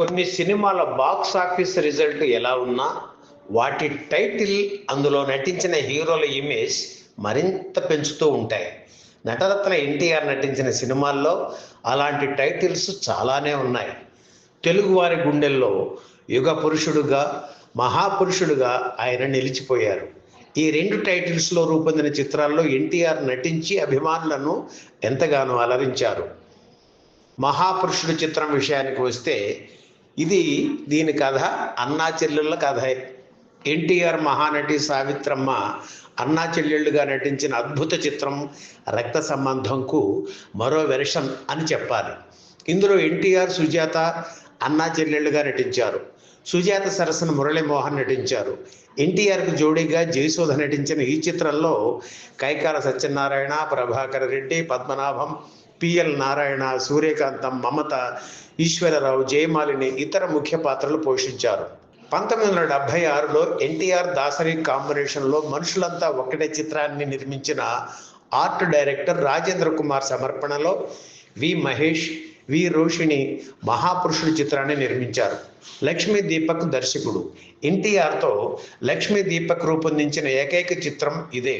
కొన్ని సినిమాల box office result ఎలా ఉన్నా వాటి టైటిల్ అందులో నటించిన హీరోల ఇమేజ్ మరింత పెంచుతూ ఉంటాయి. నటరత్న ఎన్టీఆర్ నటించిన సినిమాల్లో అలాంటి టైటిల్స్ చాలానే ఉన్నాయి. తెలుగువారి గుండెల్లో యుగ పురుషుడుగా మహాపురుషుడుగా ఆయన నిలిచిపోయారు. ఈ రెండు టైటిల్స్లో రూపొందిన చిత్రాల్లో ఎన్టీఆర్ నటించి అభిమానులను ఎంతగానో అలరించారు. మహాపురుషుడు చిత్రం విషయానికి వస్తే ఇది దీని కథ అన్నా చెల్లెళ్ళ కథ. ఎన్టీఆర్ మహానటి సావిత్రమ్మ అన్నా చెల్లెళ్ళుగా నటించిన అద్భుత చిత్రం రక్త సంబంధంకు మరో వెర్షన్ అని చెప్పాలి. ఇందులో ఎన్టీఆర్ సుజాత అన్నా చెల్లెళ్ళుగా నటించారు. సుజాత సరసన మురళీమోహన్ నటించారు. ఎన్టీఆర్కు జోడీగా జయశోధ నటించిన ఈ చిత్రంలో కైకాల సత్యనారాయణ ప్రభాకర్ రెడ్డి పద్మనాభం పిఎల్ నారాయణ సూర్యకాంతం మమత ఈశ్వరరావు జయమాలిని ఇతర ముఖ్య పాత్రలు పోషించారు. పంతొమ్మిది వందల డెబ్బై ఆరులో ఎన్టీఆర్ దాసరి కాంబినేషన్లో మనుషులంతా ఒకటే చిత్రాన్ని నిర్మించిన ఆర్ట్ డైరెక్టర్ రాజేంద్ర కుమార్ సమర్పణలో వి మహేష్ వి రోషిణి మహాపురుషుడు చిత్రాన్ని నిర్మించారు. లక్ష్మీ దీపక్ దర్శకుడు. ఎన్టీఆర్తో లక్ష్మీ దీపక్ రూపొందించిన ఏకైక చిత్రం ఇదే.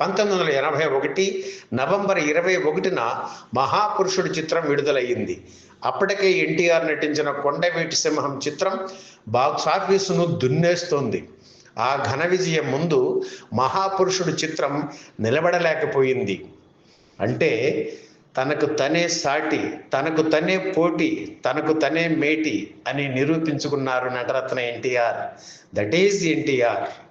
పంతొమ్మిది వందల ఎనభై ఒకటి నవంబర్ ఇరవై ఒకటిన మహాపురుషుడు చిత్రం విడుదలయ్యింది. అప్పటికే ఎన్టీఆర్ నటించిన కొండవీటి సింహం చిత్రం బాక్స్ ఆఫీసును దున్నేస్తోంది. ఆ ఘన విజయం ముందు మహాపురుషుడు చిత్రం నిలబడలేకపోయింది. అంటే తనకు తనే సాటి తనకు తనే పోటీ తనకు తనే మేటి అని నిరూపించుకున్నారు Nataratna NTR. That is NTR.